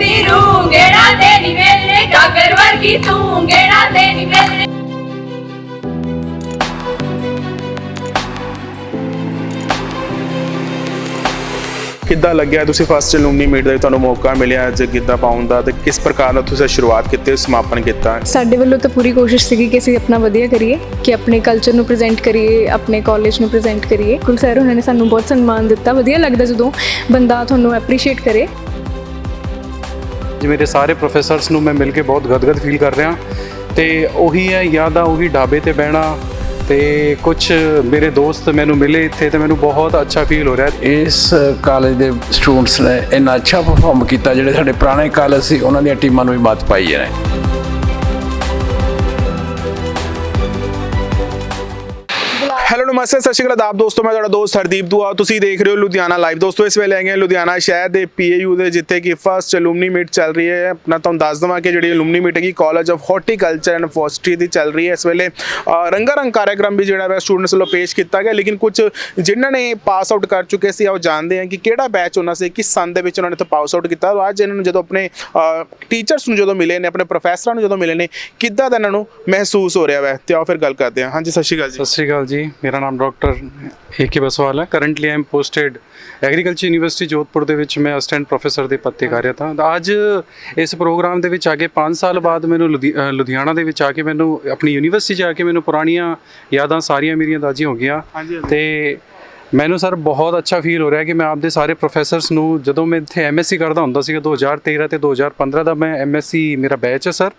ਦੀ ਰੂ ਗੇੜਾ ਦੇ ਨੀ ਵੇਲੇ ਕਾਕਰ ਵਰਗੀ ਤੂੰ ਗੇੜਾ ਦੇ ਨੀ ਵੇਲੇ ਕਿੱਦਾਂ ਲੱਗਿਆ ਤੁਸੀਂ ਫਸਟ ਐਲੂਮਨੀ ਮੀਟ ਦਾ ਤੁਹਾਨੂੰ ਮੌਕਾ ਮਿਲਿਆ ਅੱਜ ਗਿੱਧਾ ਪਾਉਣ ਦਾ ਤੇ ਕਿਸ ਪ੍ਰਕਾਰ ਨਾਲ ਤੁਸੀਂ ਸ਼ੁਰੂਆਤ ਕੀਤੀ ਸਮਾਪਨ ਕੀਤਾ ਸਾਡੇ ਵੱਲੋਂ ਤਾਂ ਪੂਰੀ ਕੋਸ਼ਿਸ਼ ਸੀਗੀ ਕਿ ਅਸੀਂ ਆਪਣਾ ਵਧੀਆ ਕਰੀਏ ਕਿ ਆਪਣੇ ਕਲਚਰ ਨੂੰ ਪ੍ਰੈਜ਼ੈਂਟ ਕਰੀਏ ਆਪਣੇ ਕਾਲਜ ਨੂੰ ਪ੍ਰੈਜ਼ੈਂਟ ਕਰੀਏ। ਕੁਲ ਸਰ ਉਹਨਾਂ ਨੇ ਸਾਨੂੰ ਬਹੁਤ ਸਨਮਾਨ ਦਿੱਤਾ ਵਧੀਆ ਲੱਗਦਾ ਜਦੋਂ ਬੰਦਾ ਤੁਹਾਨੂੰ ਐਪਰੀਸ਼ੀਏਟ ਕਰੇ। ਜਿਵੇਂ ਮੇਰੇ ਸਾਰੇ ਪ੍ਰੋਫੈਸਰਸ ਨੂੰ ਮੈਂ ਮਿਲ ਕੇ ਬਹੁਤ ਗਦਗਦ ਫੀਲ ਕਰ ਰਿਹਾ। ਤੇ ਉਹੀ ਹੈ ਆ ਉਹੀ ਢਾਬੇ ਤੇ ਬਹਿਣਾ, ਤੇ ਕੁਝ ਮੇਰੇ ਦੋਸਤ ਮੈਨੂੰ ਮਿਲੇ ਇੱਥੇ ਤੇ ਮੈਨੂੰ ਬਹੁਤ ਅੱਛਾ ਫੀਲ ਹੋ ਰਿਹਾ। ਇਸ ਕਾਲਜ ਦੇ ਸਟੂਡੈਂਟਸ ਨੇ ਇੰਨਾ ਅੱਛਾ ਪਰਫਾਰਮ ਕੀਤਾ, ਜਿਹੜੇ ਸਾਡੇ ਪੁਰਾਣੇ ਕਾਲਜ ਸੀ, ਉਹਨਾਂ ਦੀਆਂ ਟੀਮਾਂ ਨੂੰ ਵੀ ਮੱਤ ਪਾਈ ਹੈ। ਹੈਲੋ ਨਮਸਤੇ ਸਤਿ ਸ਼੍ਰੀ ਅਕਾਲ ਆਦਾਬ ਦੋਸਤੋ ਮੈਂ ਤੁਹਾਡਾ ਦੋਸਤ ਹਰਦੀਪ ਦੁਆ। ਤੁਸੀਂ ਦੇਖ ਰਹੇ ਹੋ ਲੁਧਿਆਣਾ ਲਾਈਵ ਦੋਸਤੋ ਇਸ ਵੇਲੇ ਆਏ ਹਾਂ ਲੁਧਿਆਣਾ ਸ਼ਹਿਰ ਦੇ ਪੀਏਯੂ ਦੇ ਜਿੱਥੇ ਕਿ ਫਸਟ ਐਲੂਮਨੀ ਮੀਟ ਚੱਲ ਰਹੀ ਹੈ। ਆਪਣਾ ਤੁਹਾਨੂੰ ਦੱਸ ਦਵਾਂ ਕਿ ਜਿਹੜੀ ਐਲੂਮਨੀ ਮੀਟ ਹੈਗੀ college of horticulture and forestry ਦੀ ਚੱਲ ਰਹੀ ਹੈ। ਇਸ ਵੇਲੇ ਰੰਗਾ ਰੰਗ ਕਾਰਜਕ੍ਰਮ ਵੀ ਜਿਹੜਾ ਹੈ ਸਟੂਡੈਂਟਸ ਵੱਲੋਂ ਪੇਸ਼ ਕੀਤਾ ਗਿਆ। ਲੇਕਿਨ ਕੁਝ ਜਿਨ੍ਹਾਂ ਨੇ ਪਾਸ ਆਊਟ ਕਰ ਚੁੱਕੇ ਸੀ ਉਹ ਜਾਣਦੇ ਹਾਂ ਕਿ ਕਿਹੜਾ ਬੈਚ ਉਹਨਾਂ ਸੀ ਕਿਸ ਸੰਨ ਦੇ ਵਿੱਚ ਉਹਨਾਂ ਨੇ ਤੋਂ ਪਾਸ ਆਊਟ ਕੀਤਾ। ਅੱਜ ਇਹਨਾਂ ਨੂੰ ਜਦੋਂ ਆਪਣੇ ਟੀਚਰਸ ਨੂੰ ਜਦੋਂ ਮਿਲੇ ਨੇ ਆਪਣੇ ਪ੍ਰੋਫੈਸਰਾਂ ਨੂੰ ਜਦੋਂ ਮਿਲੇ ਨੇ ਕਿੱਦਾਂ ਦਾ ਇਹਨਾਂ ਨੂੰ ਮਹਿਸੂਸ ਹੋ ਰਿਹਾ ਵੈ? ਤੇ ਆਓ ਫਿਰ ਗੱਲ ਕਰਦੇ ਹਾਂ। ਹਾਂਜੀ ਸਤਿ ਸ਼੍ਰੀ ਅਕਾਲ ਜੀ। ਸਤਿ ਸ਼੍ਰੀ ਅਕਾਲ ਜੀ ਮੇਰਾ ਨਾਮ ਡਾਕਟਰ ਏਕੇ ਬਸਵਾਲ ਹੈ। Currently I am posted agriculture university Jodhpur ਦੇ ਵਿੱਚ। ਮੈਂ ਅਸਿਸਟੈਂਟ ਪ੍ਰੋਫੈਸਰ ਦੇ ਪਦ ਤੇ ਕਾਰਿਆਤ ਹਾਂ ਤਾਂ ਅੱਜ ਇਸ ਪ੍ਰੋਗਰਾਮ ਦੇ ਵਿੱਚ ਆ ਕੇ 5 ਸਾਲ ਬਾਅਦ ਮੈਨੂੰ ਲੁਧਿਆਣਾ ਦੇ ਵਿੱਚ ਆ ਕੇ ਮੈਨੂੰ ਆਪਣੀ ਯੂਨੀਵਰਸਿਟੀ ਆ ਕੇ ਮੈਨੂੰ ਪੁਰਾਣੀਆਂ ਯਾਦਾਂ ਸਾਰੀਆਂ ਮੇਰੀਆਂ ਤਾਜ਼ੀ ਹੋ ਗਈਆਂ। ਤੇ ਮੈਨੂੰ ਸਰ ਬਹੁਤ ਅੱਛਾ ਫੀਲ ਹੋ ਰਿਹਾ ਕਿ ਮੈਂ ਆਪਦੇ ਸਾਰੇ ਪ੍ਰੋਫੈਸਰਸ ਨੂੰ ਜਦੋਂ ਮੈਂ ਇੱਥੇ ਐਮਐਸਸੀ ਕਰਦਾ ਹੁੰਦਾ ਸੀਗਾ 2013 ਤੇ 2015 ਦਾ ਮੈਂ ਐਮਐਸਸੀ ਮੇਰਾ ਬੈਚ ਹੈ ਸਰ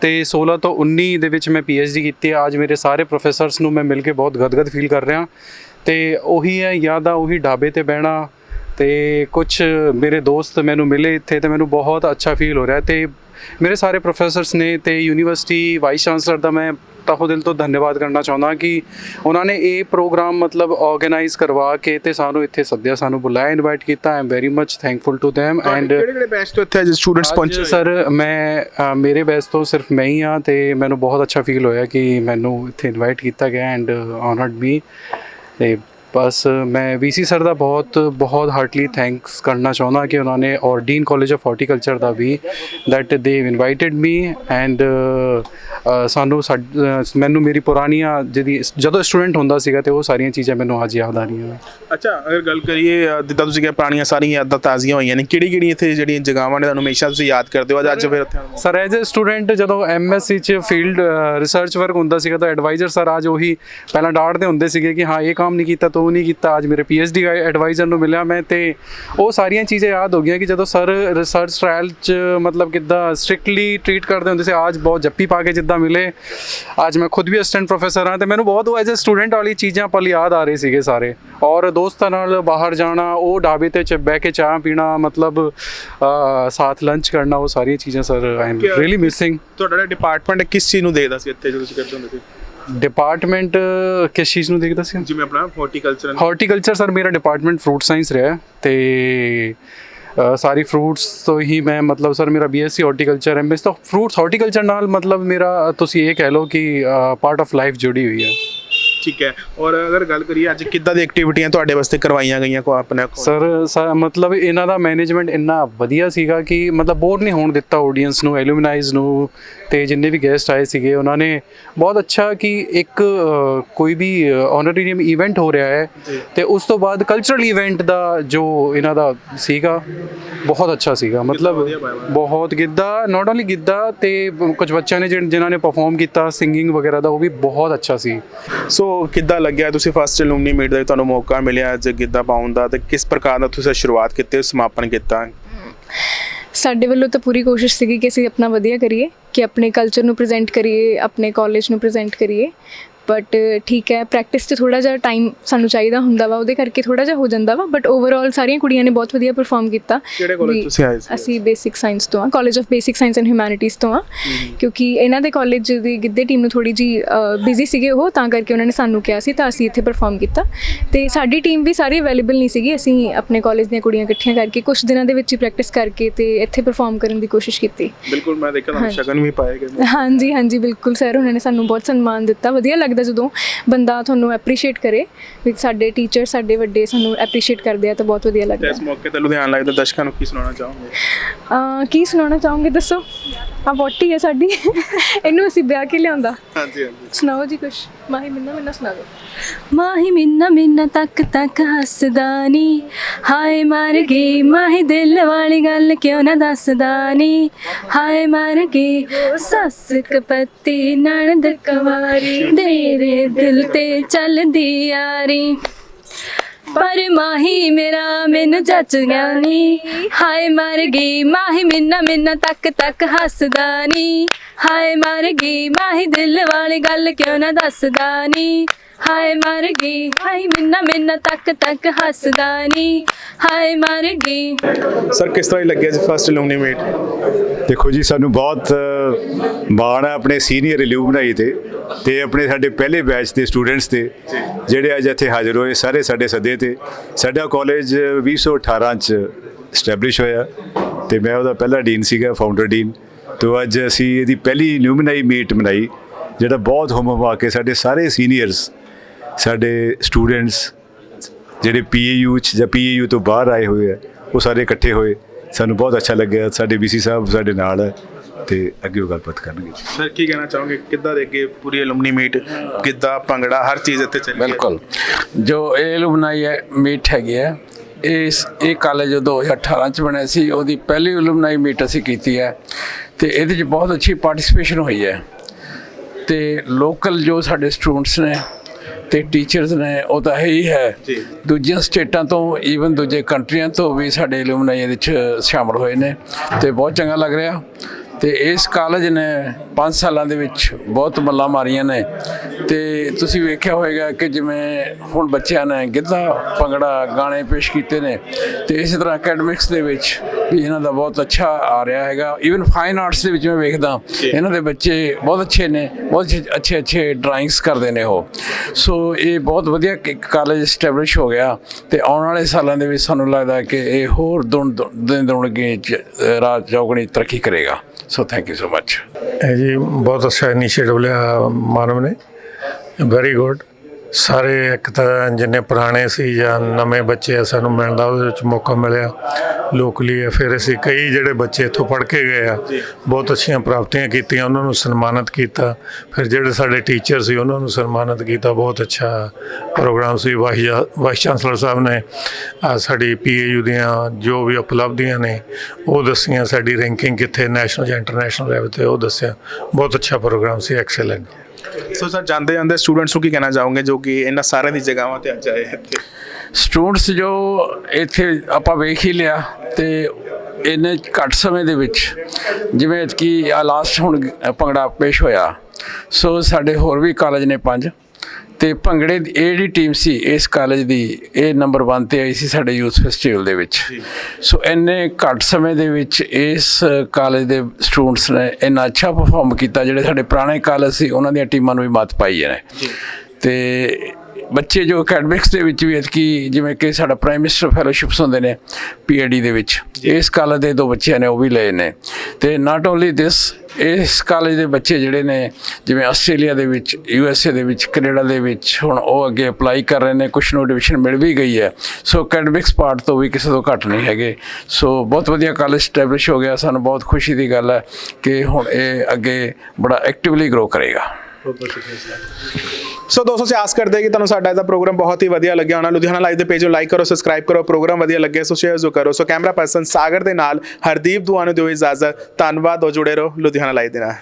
ਤੇ 16 ਤੋਂ 19 ਦੇ ਵਿੱਚ ਮੈਂ ਪੀਐਚਡੀ ਕੀਤੀ ਹੈ। ਅੱਜ ਮੇਰੇ ਸਾਰੇ ਪ੍ਰੋਫੈਸਰਸ ਨੂੰ ਮੈਂ ਮਿਲ ਕੇ ਬਹੁਤ ਗਦਗਦ ਫੀਲ ਕਰ ਰਿਹਾ। ਤੇ ਉਹੀ ਹੈ ਯਾਦ ਆ ਉਹੀ ਢਾਬੇ ਤੇ ਬਹਿਣਾ ਤੇ ਕੁਝ ਮੇਰੇ ਦੋਸਤ ਮੈਨੂੰ ਮਿਲੇ ਇੱਥੇ ਤੇ ਮੈਨੂੰ ਬਹੁਤ ਅੱਛਾ ਫੀਲ ਹੋ ਰਿਹਾ। ਤੇ ਮੇਰੇ ਸਾਰੇ ਪ੍ਰੋਫੈਸਰਸ ਨੇ ਤੇ ਯੂਨੀਵਰਸਿਟੀ ਵਾਈਸ ਚਾਂਸਲਰ ਦਾ ਮੈਂ ਤਹੋ ਦਿਲ ਤੋਂ ਧੰਨਵਾਦ ਕਰਨਾ ਚਾਹੁੰਦਾ ਕਿ ਉਹਨਾਂ ਨੇ ਇਹ ਪ੍ਰੋਗਰਾਮ ਮਤਲਬ ਆਰਗੇਨਾਈਜ਼ ਕਰਵਾ ਕੇ ਤੇ ਸਾਨੂੰ ਇੱਥੇ ਸੱਦਿਆ ਸਾਨੂੰ ਬੁਲਾਇਆ ਇਨਵਾਈਟ ਕੀਤਾ। I am very much thankful to them and ਕਿਹੜੇ ਕਿਹੜੇ ਬੈਚ ਤੋਂ ਇੱਥੇ ਅੱਜ ਸਟੂਡੈਂਟਸ ਪਹੁੰਚੇ ਸਰ ਮੈਂ ਮੇਰੇ ਬੈਚ ਤੋਂ ਸਿਰਫ ਮੈਂ ਹੀ ਆ ਤੇ ਮੈਨੂੰ ਬਹੁਤ ਅੱਛਾ ਫੀਲ ਹੋਇਆ ਕਿ ਮੈਨੂੰ ਇੱਥੇ ਇਨਵਾਈਟ ਕੀਤਾ ਗਿਆ ਐਂਡ ਆਨਰਡ ਮੀ ਤੇ ਬਸ ਮੈਂ ਵੀਸੀ ਸਰ ਦਾ ਬਹੁਤ ਬਹੁਤ ਹਾਰਟਲੀ ਥੈਂਕਸ ਕਰਨਾ ਚਾਹੁੰਦਾ ਕਿ ਉਹਨਾਂ ਨੇ ਔਰ ਡੀਨ ਕਾਲਜ ਆਫ ਹਾਰਟੀਕਲਚਰ ਦਾ ਵੀ that they invited me and ਸਾਨੂੰ ਮੈਨੂੰ ਮੇਰੀ ਪੁਰਾਣੀਆਂ ਜਿਹਦੀ ਜਦੋਂ ਸਟੂਡੈਂਟ ਹੁੰਦਾ ਸੀਗਾ ਤੇ ਉਹ ਸਾਰੀਆਂ ਚੀਜ਼ਾਂ ਮੈਨੂੰ ਅੱਜ ਯਾਦ ਆ ਰਹੀਆਂ ਨੇ ਅੱਛਾ ਅਗਰ ਗੱਲ ਕਰੀਏ ਜਿੱਦਾਂ ਤੁਸੀਂ ਕਿਹਾ ਪੁਰਾਣੀਆਂ ਸਾਰੀਆਂ ਯਾਦਾਂ ਤਾਜ਼ੀਆਂ ਹੋਈਆਂ ਨੇ ਕਿਹੜੀ ਕਿਹੜੀ ਇੱਥੇ ਜਿਹੜੀਆਂ ਜਗ੍ਹਾਵਾਂ ਨੇ ਤੁਹਾਨੂੰ ਹਮੇਸ਼ਾ ਤੁਸੀਂ ਯਾਦ ਕਰਦੇ ਹੋ ਅੱਜ ਅੱਜ ਫਿਰ। ਸਰ ਐਜ਼ ਅ ਸਟੂਡੈਂਟ ਜਦੋਂ ਐਮਐਸਸੀ ਚ ਫੀਲਡ ਰਿਸਰਚ ਵਰਕ ਹੁੰਦਾ ਸੀਗਾ ਤਾਂ ਐਡਵਾਈਜ਼ਰ ਸਰ ਅੱਜ ਉਹੀ ਪਹਿਲਾਂ ਡਾਂਟਦੇ ਹੁੰਦੇ ਸੀਗੇ ਕਿ ਹਾਂ ਇਹ ਕੰਮ ਨਹੀਂ ਕੀਤਾ ਤੂੰ ਨਹੀਂ ਕੀਤਾ। ਅੱਜ ਮੇਰੇ ਪੀਐਚਡੀ ਐਡਵਾਈਜ਼ਰ ਨੂੰ ਮਿਲਿਆ ਮੈਂ ਤੇ ਉਹ ਸਾਰੀਆਂ ਚੀਜ਼ਾਂ ਯਾਦ ਹੋ ਗਈਆਂ ਕਿ ਜਦੋਂ ਸਰ ਰਿਸਰਚ ਟ੍ਰਾਇਲ ਚ ਮਤਲਬ ਕਿੱਦਾਂ ਸਟ੍ਰਿਕਟਲੀ ਟ੍ਰੀਟ ਕਰਦੇ ਹੁੰਦੇ ਸੀ ਅੱਜ ਬਹੁਤ ਜੱਫੀ ਪਾ ਕੇ ਜਿੱਦਾਂ ਮਿਲੇ। ਅੱਜ ਮੈਂ ਖੁਦ ਵੀ ਅਸਿਸਟੈਂਟ ਪ੍ਰੋਫੈਸਰ ਹਾਂ ਤੇ ਮੈਨੂੰ ਬਹੁਤ ਉਹ ਐਜ਼ ਅ ਸਟੂਡੈਂਟ ਵਾਲੀ ਚੀਜ਼ਾਂ ਪਲ ਯਾਦ ਆ ਰਹੇ ਸੀਗੇ ਸਾਰੇ। ਔਰ ਦੋਸਤਾਂ ਨਾਲ ਬਾਹਰ ਜਾਣਾ ਉਹ ਢਾਬੇ ਤੇ ਚ ਬਹਿ ਕੇ ਚਾਹ ਪੀਣਾ ਮਤਲਬ ਸਾਥ ਲੰਚ ਕਰਨਾ ਉਹ ਸਾਰੀਆਂ ਚੀਜ਼ਾਂ sir I am really missing ਤੁਹਾਡਾ ਡਿਪਾਰਟਮੈਂਟ ਕਿਸ ਚੀਜ਼ ਨੂੰ ਦੇਖਦਾ ਸੀ ਇੱਥੇ ਜਦੋਂ ਤੁਸੀਂ ਕਰਦੇ ਹੁੰਦੇ ਸੀ? ਡਿਪਾਰਟਮੈਂਟ ਕਿਸ ਚੀਜ਼ ਨੂੰ ਦੇਖਦਾ ਸੀ? ਜਿਵੇਂ ਆਪਣਾ ਹਾਰਟੀਕਲਚਰ ਹਾਰਟੀਕਲਚਰ ਸਰ ਮੇਰਾ ਡਿਪਾਰਟਮੈਂਟ ਫਰੂਟ ਸਾਇੰਸ ਰਿਹਾ ਤੇ ਸਾਰੀ ਫਰੂਟਸ ਤੋਂ ਹੀ ਮੈਂ ਮਤਲਬ ਸਰ ਮੇਰਾ ਬੀਐਸਸੀ ਹਾਰਟੀਕਲਚਰ ਐਮਐਸ ਤਾਂ ਫਰੂਟਸ ਹਾਰਟੀਕਲਚਰ ਨਾਲ ਮਤਲਬ ਮੇਰਾ ਤੁਸੀਂ ਇਹ ਕਹਿ ਲਓ ਕਿ ਪਾਰਟ ਆਫ ਲਾਈਫ ਜੁੜੀ ਹੋਈ ਹੈ। ਠੀਕ ਹੈ ਔਰ ਅਗਰ ਗੱਲ ਕਰੀਏ ਅੱਜ ਕਿੱਦਾਂ ਦੀ ਐਕਟੀਵਿਟੀਆਂ ਤੁਹਾਡੇ ਵਾਸਤੇ ਕਰਵਾਈਆਂ ਗਈਆਂ ਕੋ ਆਪਣੇ? ਸਰ ਮਤਲਬ ਇਹਨਾਂ ਦਾ ਮੈਨੇਜਮੈਂਟ ਇੰਨਾ ਵਧੀਆ ਸੀਗਾ ਕਿ ਮਤਲਬ ਬੋਰ ਨਹੀਂ ਹੋਣ ਦਿੱਤਾ ਆਡੀਅנס ਨੂੰ ਐਲੂਮਨਾਈਜ਼ ਨੂੰ ਤੇ ਜਿੰਨੇ ਵੀ ਗੈਸਟ ਆਏ ਸੀਗੇ ਉਹਨਾਂ ਨੇ ਬਹੁਤ ਅੱਛਾ ਕਿ ਇੱਕ ਕੋਈ ਵੀ ਆਨਰੇਰੀਅਮ ਇਵੈਂਟ ਹੋ ਰਿਹਾ ਹੈ ਤੇ ਉਸ ਤੋਂ ਬਾਅਦ ਕਲਚਰਲ ਇਵੈਂਟ ਦਾ ਜੋ ਇਹਨਾਂ ਦਾ ਸੀਗਾ ਬਹੁਤ ਅੱਛਾ ਸੀਗਾ ਮਤਲਬ। ਬਹੁਤ ਗਿੱਧਾ ਨਾਟ ਓਨਲੀ ਗਿੱਧਾ ਤੇ ਕੁਝ ਬੱਚਿਆਂ ਨੇ ਜਿਨ੍ਹਾਂ ਨੇ ਪਰਫਾਰਮ ਕੀਤਾ ਸਿੰਗਿੰਗ ਵਗੈਰਾ ਦਾ ਉਹ ਵੀ ਬਹੁਤ ਅੱਛਾ ਸੀ ਸੋ ਕਿੱਦਾਂ ਲੱਗਿਆ? ਤੁਸੀਂ ਫਸਟ ਐਲੂਮਨੀ ਮੀਟ ਦਾ ਤੁਹਾਨੂੰ ਮੌਕਾ ਮਿਲਿਆ ਅੱਜ ਗਿੱਧਾ ਪਾਉਣ ਦਾ ਤੇ ਕਿਸ ਪ੍ਰਕਾਰ ਨਾਲ ਤੁਸੀਂ ਸ਼ੁਰੂਆਤ ਕੀਤੀ ਸਮਾਪਨ ਕੀਤਾ? ਸਾਡੇ ਵੱਲੋਂ ਤਾਂ ਪੂਰੀ ਕੋਸ਼ਿਸ਼ ਸੀਗੀ ਕਿ ਅਸੀਂ ਆਪਣਾ ਵਧੀਆ ਕਰੀਏ, ਕਿ ਆਪਣੇ ਕਲਚਰ ਨੂੰ ਪ੍ਰੈਜ਼ੈਂਟ ਕਰੀਏ, ਆਪਣੇ ਕਾਲਜ ਨੂੰ ਪ੍ਰੈਜ਼ੈਂਟ ਕਰੀਏ। ਬਟ ਠੀਕ ਹੈ ਪ੍ਰੈਕਟਿਸ 'ਚ ਥੋੜਾ ਜਿਹਾ ਟਾਈਮ ਸਾਨੂੰ ਚਾਹੀਦਾ ਹੁੰਦਾ ਵਾ ਉਹਦੇ ਕਰਕੇ ਥੋੜਾ ਜਿਹਾ ਹੋ ਜਾਂਦਾ ਵਾ ਬਟ ਓਵਰਆਲ ਸਾਰੀਆਂ ਕੁੜੀਆਂ ਨੇ ਬਹੁਤ ਵਧੀਆ ਪਰਫਾਰਮ ਕੀਤਾ। ਕਿਹੜੇ ਕਾਲਜ ਤੁਸੀਂ ਆਏ ਸੀ? ਅਸੀਂ ਬੇਸਿਕ ਸਾਇੰਸ ਤੋਂ ਆ college of basic science and humanities ਤੋਂ ਆ ਕਿਉਂਕਿ ਇਹਨਾਂ ਦੇ ਕਾਲਜ ਦੀ ਗਿੱਧੇ ਟੀਮ ਨੂੰ ਥੋੜੀ ਜੀ ਬਿਜ਼ੀ ਸੀਗੇ ਉਹ ਤਾਂ ਕਰਕੇ ਉਹਨਾਂ ਨੇ ਸਾਨੂੰ ਕਿਹਾ ਸੀ ਤਾਂ ਅਸੀਂ ਇੱਥੇ ਪਰਫਾਰਮ ਕੀਤਾ। ਤੇ ਸਾਡੀ ਟੀਮ ਵੀ ਸਾਰੀ ਅਵੇਲੇਬਲ ਨਹੀਂ ਸੀਗੀ ਅਸੀਂ ਆਪਣੇ ਕਾਲਜ ਦੀਆਂ ਕੁੜੀਆਂ ਇਕੱਠੀਆਂ ਕਰਕੇ ਕੁਝ ਦਿਨਾਂ ਦੇ ਵਿੱਚ ਹੀ ਪ੍ਰੈਕਟਿਸ ਕਰਕੇ ਤੇ ਇੱਥੇ ਪਰਫਾਰਮ ਕਰਨ ਦੀ ਕੋਸ਼ਿਸ਼ ਕੀਤੀ। ਬਿਲਕੁਲ ਮੈਂ ਦੇਖਿਆ ਤੁਹਾਨੂੰ। ਸ਼ਗਨ ਵੀ ਪਾਏ ਗਏ। ਹਾਂਜੀ ਹਾਂਜੀ ਬਿਲਕੁਲ ਸਰ ਉਹਨਾਂ ਨੇ ਸਾਨੂੰ ਬਹੁਤ ਸਨਮਾਨ ਦਿੱਤਾ ਵਧੀਆ ਲੱਗਦਾ ਲੱਗਦਾ ਜਦੋਂ ਬੰਦਾ ਤੁਹਾਨੂੰ ਐਪਰੀਸ਼ੀਏਟ ਕਰੇ ਵੀ ਸਾਡੇ ਟੀਚਰ ਸਾਡੇ ਵੱਡੇ ਸਾਨੂੰ ਐਪਰੀਸ਼ੀਏਟ ਕਰਦੇ ਆ ਤਾਂ ਬਹੁਤ ਵਧੀਆ ਲੱਗਦਾ। ਇਸ ਮੌਕੇ ਤੇ ਲੁਧਿਆਣਾ ਲਾਈਵ ਦੇ ਦਰਸ਼ਕਾਂ ਨੂੰ ਕੀ ਸੁਣਾਉਣਾ ਚਾਹੋਗੇ? ਕੀ ਸੁਣਾਉਣਾ ਚਾਹੋਗੇ ਦੱਸੋ? ਆ ਵੋਟੀ ਹੈ ਸਾਡੀ। ਇਹਨੂੰ ਅਸੀਂ ਵਿਆਹ ਕੇ ਲਿਆਂਦਾ ਹਾਂਜੀ ਹਾਂਜੀ। ਸੁਣਾਓ ਜੀ ਕੁਛ? ਮਾਹੀ ਮਿੰਨਾ ਮਿੰਨਾ ਸੁਣਾ ਦਿਓ। ਮਾਹੀ ਮਿੰਨਾ ਮਿੰਨਾ ਤੱਕ ਤੱਕ ਹੱਸਦਾ ਨੀ। ਹਾਏ ਮਰ ਗਈ ਮਾਹੀ ਦਿਲ ਵਾਲੀ ਗੱਲ ਕਿਉਂ ਨਾ ਦੱਸਦਾ ਨੀ। ਹਾਏ ਮਰ ਗਈ ਸੱਸ ਕਪੱਤੀ ਨਣਦ ਕਵਾਰੀ। ਤੇਰੇ ਦਿਲ ਤੇ ਚੱਲਦੀ ਯਾਰੀ ਪਰ ਮਾਹੀ ਮੇਰਾ ਮੈਨੂੰ ਜੱਚ ਗਿਆ ਨੀ ਹਾਏ ਮਰ ਗਈ ਮਾਹੀ, ਮਿੰਨਾ ਮਿੰਨਾ ਤੱਕ ਤੱਕ ਹੱਸਦਾ ਨੀ। ਹਾਏ ਮਰ ਗਈ ਮਾਹੀ, ਦਿਲ ਵਾਲੀ ਗੱਲ ਕਿਉਂ ਨਾ ਦੱਸਦਾ ਨੀ। ਹਾਏ ਮਰ ਗਈ ਹਾਏ ਮਿੰਨਾ ਮਿੰਨਾ ਤੱਕ ਤੱਕ ਹੱਸਦਾ ਨੀ। ਹਾਏ ਮਰ ਗਈ। ਸਰ ਕਿਸ ਤਰ੍ਹਾਂ ਹੀ ਲੱਗਿਆ ਜੀ ਫਸਟ ਅਲੂਮਨੀ ਮੀਟ ਦੇਖੋ ਜੀ ਸਾਨੂੰ ਬਹੁਤ ਮਾਣ ਹੈ ਆਪਣੇ ਸੀਨੀਅਰ ਇਲੂਮਨਾਈ ਤੇ ਤੇ ਆਪਣੇ ਸਾਡੇ ਪਹਿਲੇ ਬੈਚ ਦੇ ਸਟੂਡੈਂਟਸ ਤੇ ਜਿਹੜੇ ਅੱਜ ਇੱਥੇ ਹਾਜ਼ਰ ਹੋਏ ਸਾਰੇ ਸਾਡੇ ਸੱਦੇ ਤੇ। ਸਾਡਾ ਕਾਲਜ 2018 ਚ ਸਟੈਬਲਿਸ਼ ਹੋਇਆ ਤੇ ਮੈਂ ਉਹਦਾ ਪਹਿਲਾ ਡੀਨ ਸੀਗਾ ਫਾਊਂਡਰ ਡੀਨ ਤੋਂ ਅੱਜ ਅਸੀਂ ਇਹਦੀ ਪਹਿਲੀ ਇਲੂਮਨਾਈ ਮੀਟ ਮਨਾਈ ਜਿਹੜਾ ਬਹੁਤ ਹੁਮ ਹੁਮਾ ਕੇ ਸਾਡੇ ਸਾਰੇ ਸੀਨੀਅਰਸ ਸਾਡੇ ਸਟੂਡੈਂਟਸ ਜਿਹੜੇ ਪੀਏਯੂ ਚ ਜਾਂ ਪੀਏਯੂ ਤੋਂ ਬਾਹਰ ਆਏ ਹੋਏ ਆ ਉਹ ਸਾਰੇ ਇਕੱਠੇ ਹੋਏ। ਸਾਨੂੰ ਬਹੁਤ ਅੱਛਾ ਲੱਗਿਆ। ਸਾਡੇ ਵੀਸੀ ਸਾਹਿਬ ਸਾਡੇ ਨਾਲ ਹੈ ਤੇ ਅੱਗੇ ਉਹ ਗੱਲਬਾਤ ਕਰਨਗੇ ਸਰ ਕੀ ਕਹਿਣਾ ਚਾਹੋਗੇ? ਕਿੱਦਾਂ ਦੇ ਅੱਗੇ ਪੂਰੀ ਅਲੂਮਨੀ ਮੀਟ ਗਿੱਧਾ ਭੰਗੜਾ ਹਰ ਚੀਜ਼ ਇੱਥੇ ਚੱਲੀ ਹੈ। ਬਿਲਕੁਲ। ਜੋ ਇਹ ਐਲੂਮਨਾਈ ਹੈ ਮੀਟ ਹੈਗੀ ਹੈ ਇਸ ਇਹ ਕਾਲਜ 2018 ਚ ਬਣਿਆ ਸੀ ਉਹਦੀ ਪਹਿਲੀ ਐਲੂਮਨਾਈ ਮੀਟ ਅਸੀਂ ਕੀਤੀ ਹੈ। ਤੇ ਇਹਦੇ ਚ ਬਹੁਤ ਅੱਛੀ ਪਾਰਟਿਸਿਪੇਸ਼ਨ ਹੋਈ ਹੈ। ਤੇ ਲੋਕਲ ਜੋ ਸਾਡੇ ਸਟੂਡੈਂਟਸ ਨੇ ਤੇ ਟੀਚਰਸ ਨੇ ਉਹ ਤਾਂ ਹੈ ਹੀ ਹੈ। ਦੂਜੀਆਂ ਸਟੇਟਾਂ ਤੋਂ ਈਵਨ ਦੂਜੇ ਕੰਟਰੀਆਂ ਤੋਂ ਵੀ ਸਾਡੇ ਐਲੂਮਨਾਈ ਇਹਦੇ ਵਿੱਚ ਸ਼ਾਮਲ ਹੋਏ ਨੇ ਤੇ ਬਹੁਤ ਚੰਗਾ ਲੱਗ ਰਿਹਾ ਤੇ ਇਸ ਕਾਲਜ ਨੇ 5 ਸਾਲਾਂ ਦੇ ਵਿੱਚ ਬਹੁਤ ਮੱਲਾਂ ਮਾਰੀਆਂ ਨੇ। ਤੇ ਤੁਸੀਂ ਵੇਖਿਆ ਹੋਵੇਗਾ ਕਿ ਜਿਵੇਂ ਹੁਣ ਬੱਚਿਆਂ ਨੇ ਗਿੱਧਾ ਭੰਗੜਾ ਗਾਣੇ ਪੇਸ਼ ਕੀਤੇ ਨੇ। ਤੇ ਇਸੇ ਤਰ੍ਹਾਂ ਅਕੈਡਮਿਕਸ ਦੇ ਵਿੱਚ ਵੀ ਇਹਨਾਂ ਦਾ ਬਹੁਤ ਅੱਛਾ ਆ ਰਿਹਾ ਹੈਗਾ। ਈਵਨ ਫਾਈਨ ਆਰਟਸ ਦੇ ਵਿੱਚ ਮੈਂ ਵੇਖਦਾ ਇਹਨਾਂ ਦੇ ਬੱਚੇ ਬਹੁਤ ਅੱਛੇ ਨੇ ਬਹੁਤ ਅੱਛੇ ਅੱਛੇ ਡਰਾਇੰਗਸ ਕਰਦੇ ਨੇ ਉਹ। ਸੋ ਇਹ ਬਹੁਤ ਵਧੀਆ ਕਾਲਜ ਸਟੈਬਲਿਸ਼ ਹੋ ਗਿਆ ਤੇ ਆਉਣ ਵਾਲੇ ਸਾਲਾਂ ਦੇ ਵਿੱਚ ਸਾਨੂੰ ਲੱਗਦਾ ਕਿ ਇਹ ਹੋਰ ਦੁਣ ਦਿਨ ਦੁਣਗੇ ਰਾਜ ਚੌਗਣੀ ਤਰੱਕੀ ਕਰੇਗਾ। So thank you so much ਇਹ ਜੀ ਬਹੁਤ ਅੱਛਾ ਇਨੀਸ਼ੀਏਟਿਵ ਲਿਆ ਮਾਨਵ ਨੇ ਵੈਰੀ ਗੁੱਡ ਸਾਰੇ ਇੱਕ ਤਾਂ ਜਿੰਨੇ ਪੁਰਾਣੇ ਸੀ ਜਾਂ ਨਵੇਂ ਬੱਚੇ ਆ, ਸਾਨੂੰ ਮਿਲਦਾ ਉਹਦੇ ਵਿੱਚ ਮੌਕਾ ਮਿਲਿਆ। ਲੋਕਲੀ ਹੈ ਫਿਰ ਅਸੀਂ ਕਈ ਜਿਹੜੇ ਬੱਚੇ ਇੱਥੋਂ ਪੜ੍ਹ ਕੇ ਗਏ ਆ, ਬਹੁਤ ਅੱਛੀਆਂ ਪ੍ਰਾਪਤੀਆਂ ਕੀਤੀਆਂ, ਉਹਨਾਂ ਨੂੰ ਸਨਮਾਨਿਤ ਕੀਤਾ। ਫਿਰ ਜਿਹੜੇ ਸਾਡੇ ਟੀਚਰ ਸੀ, ਉਹਨਾਂ ਨੂੰ ਸਨਮਾਨਿਤ ਕੀਤਾ, ਬਹੁਤ ਅੱਛਾ ਪ੍ਰੋਗਰਾਮ ਸੀ। ਵਾਈਸ ਵਾਈਸ ਚਾਂਸਲਰ ਸਾਹਿਬ ਨੇ ਆਹ ਸਾਡੀ ਪੀਏਯੂ ਦੀਆਂ ਜੋ ਵੀ ਉਪਲਬਧੀਆਂ ਨੇ, ਉਹ ਦੱਸੀਆਂ ਸਾਡੀ ਰੈਂਕਿੰਗ ਕਿੱਥੇ, ਨੈਸ਼ਨਲ ਜਾਂ ਇੰਟਰਨੈਸ਼ਨਲ ਲੈਵਲ ਤੇ ਉਹ ਦੱਸਿਆ। ਬਹੁਤ ਅੱਛਾ ਪ੍ਰੋਗਰਾਮ ਸੀ, ਐਕਸਲੈਂਟ। ਸੋ ਸਰ ਜਾਂਦੇ ਜਾਂਦੇ ਸਟੂਡੈਂਟਸ ਨੂੰ ਕੀ ਕਹਿਣਾ ਚਾਹੋਗੇ ਜੋ ਕਿ ਇਹਨਾਂ ਸਾਰਿਆਂ ਦੀ ਜਗ੍ਹਾਵਾਂ ਤੇ ਅੱਜ ਆਏ ਇੱਥੇ? ਸਟੂਡੈਂਟਸ ਜੋ ਇੱਥੇ ਆਪਾਂ ਵੇਖ ਹੀ ਲਿਆ ਤੇ ਇੰਨੇ ਘੱਟ ਸਮੇਂ ਦੇ ਵਿੱਚ ਜਿਵੇਂ ਕਿ ਆ ਲਾਸਟ ਹੁਣ ਭੰਗੜਾ ਪੇਸ਼ ਹੋਇਆ। ਸੋ ਸਾਡੇ ਹੋਰ ਵੀ ਕਾਲਜ ਨੇ ਪੰਜ। ਤੇ ਭੰਗੜੇ ਦੀ ਇਹ ਜਿਹੜੀ ਟੀਮ ਸੀ ਇਸ ਕਾਲਜ ਦੀ ਇਹ ਨੰਬਰ 1 ਤੇ ਆਈ ਸੀ ਸਾਡੇ ਯੂਥ ਫੈਸਟੀਵਲ ਦੇ ਵਿੱਚ। ਸੋ ਇੰਨੇ ਘੱਟ ਸਮੇਂ ਦੇ ਵਿੱਚ ਇਸ ਕਾਲਜ ਦੇ ਸਟੂਡੈਂਟਸ ਨੇ ਇੰਨਾ ਅੱਛਾ ਪਰਫਾਰਮ ਕੀਤਾ ਜਿਹੜੇ ਸਾਡੇ ਪੁਰਾਣੇ ਕਾਲਜ ਸੀ ਉਹਨਾਂ ਦੀਆਂ ਟੀਮਾਂ ਨੂੰ ਵੀ ਮੱਤ ਪਾਈ ਹੈ ਤੇ ਬੱਚੇ ਜੋ ਅਕੈਡਮਿਕਸ ਦੇ ਵਿੱਚ ਵੀ ਐਤਕੀ ਜਿਵੇਂ ਕਿ ਸਾਡਾ ਪ੍ਰਾਈਮ ਮਿਨਿਸਟਰ ਫੈਲੋਸ਼ਿਪਸ ਹੁੰਦੇ ਨੇ ਪੀਐਡੀ ਦੇ ਵਿੱਚ ਇਸ ਕਾਲਜ ਦੇ ਦੋ ਬੱਚਿਆਂ ਨੇ ਉਹ ਵੀ ਲਏ ਨੇ। ਤੇ ਨਾਟ ਓਨਲੀ ਦਿਸ ਇਸ ਕਾਲਜ ਦੇ ਬੱਚੇ ਜਿਹੜੇ ਨੇ ਜਿਵੇਂ ਆਸਟ੍ਰੇਲੀਆ ਦੇ ਵਿੱਚ ਯੂ ਐਸ ਏ ਦੇ ਵਿੱਚ ਕੈਨੇਡਾ ਦੇ ਵਿੱਚ ਹੁਣ ਉਹ ਅੱਗੇ ਅਪਲਾਈ ਕਰ ਰਹੇ ਨੇ ਕੁਝ ਨੂੰ ਐਡਮਿਸ਼ਨ ਮਿਲ ਵੀ ਗਈ ਹੈ। ਸੋ ਅਕੈਡਮਿਕਸ ਪਾਰਟ ਤੋਂ ਵੀ ਕਿਸੇ ਤੋਂ ਘੱਟ ਨਹੀਂ ਹੈਗੇ। ਸੋ ਬਹੁਤ ਵਧੀਆ ਕਾਲਜ ਸਟੈਬਲਿਸ਼ ਹੋ ਗਿਆ ਸਾਨੂੰ ਬਹੁਤ ਖੁਸ਼ੀ ਦੀ ਗੱਲ ਹੈ ਕਿ ਹੁਣ ਇਹ ਅੱਗੇ ਬੜਾ ਐਕਟਿਵਲੀ ਗਰੋ ਕਰੇਗਾ। ਸੋ ਦੋਸਤੋ, ਅਸੀਂ ਆਸ ਕਰਦੇ ਹਾਂ ਕਿ ਤੁਹਾਨੂੰ ਸਾਡਾ ਇਹਦਾ ਪ੍ਰੋਗਰਾਮ ਬਹੁਤ ਹੀ ਵਧੀਆ ਲੱਗਿਆ ਹੋਣਾ। ਲੁਧਿਆਣਾ ਲਾਈਵ ਦੇ ਪੇਜ ਨੂੰ ਲਾਈਕ ਕਰੋ ਸਬਸਕ੍ਰਾਈਬ ਕਰੋ, ਪ੍ਰੋਗਰਾਮ ਵਧੀਆ ਲੱਗਿਆ ਸੋ ਸ਼ੇਅਰ ਜ਼ੋ ਕਰੋ। ਸੋ ਕੈਮਰਾ ਪਰਸਨ ਸਾਗਰ ਦੇ ਨਾਲ ਹਰਦੀਪ ਦੁਆ ਨੂੰ ਦਿਓ ਇਜਾਜ਼ਤ। ਧੰਨਵਾਦ ਹੋ ਜੁੜੇ ਰਹੋ ਲੁਧਿਆਣਾ ਲਾਈਵ ਦੇ ਨਾਲ।